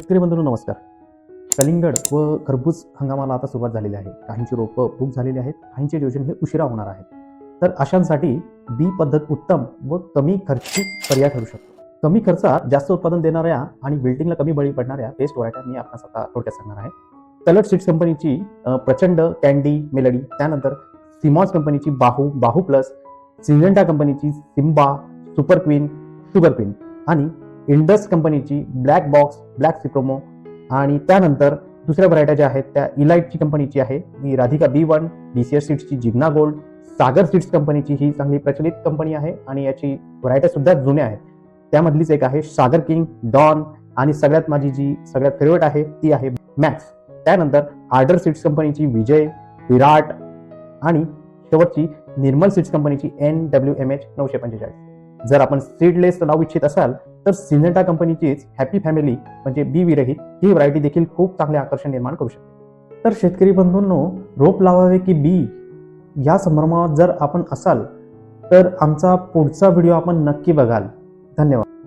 शेतकरी बंधूंनो नमस्कार. कलिंगड व खरबूज हंगामाला आता सुरुवात झालेली आहे. काहींची रोपं बुक झालेली आहेत काहींचे नियोजन हे उशिरा होणार आहेत तर अशांसाठी बी पद्धत उत्तम व कमी खर्चिक पर्याय ठरू शकतो. कमी खर्चात जास्त उत्पादन देणाऱ्या आणि बिल्डिंगला कमी बळी पडणाऱ्या बेस्ट व्हरायट्या मी आपणास आता थोडक्यात सांगणार आहे. कलट सीड्स कंपनीची प्रचंड कॅन्डी मेलडी त्यानंतर सिमॉन्स कंपनीची बाहू बाहू प्लस सिंजेंटा कंपनीची Simba super queen sugar queen आणि इंडस कंपनीची ब्लॅक बॉक्स ब्लॅक सिप्रोमो आणि त्यानंतर दुसऱ्या व्हरायट्या ज्या आहेत त्या इलाइटची कंपनीची आहे. ही Radhika B one D C S सीट्सची Jigna gold Sagar seeds कंपनीची ही चांगली प्रचलित कंपनी आहे आणि याची व्हरायट्या सुद्धा जुन्या आहेत. त्यामधलीच एक आहे सागर किंग डॉन आणि सगळ्यात माझी जी सगळ्यात फेवरेट आहे ती आहे मॅक्स. त्यानंतर आर्डर सीट्स कंपनीची विजय विराट आणि शेवटची निर्मल सीट्स कंपनीची एन डब्ल्यू एम एच नऊशे पंचेचाळीस. जर आपण सीडलेस लावू इच्छित असाल तर सिनेटा कंपनीचीच हॅपी फॅमिली म्हणजे बी विरहित ही व्हरायटी देखील खूप चांगले आकर्षण निर्माण करू शकते. तर शेतकरी बंधूंनो रोप लावावे की बी? या संभ्रमात जर आपण असाल तर आमचा पुढचा व्हिडिओ आपण नक्की बघाल. धन्यवाद.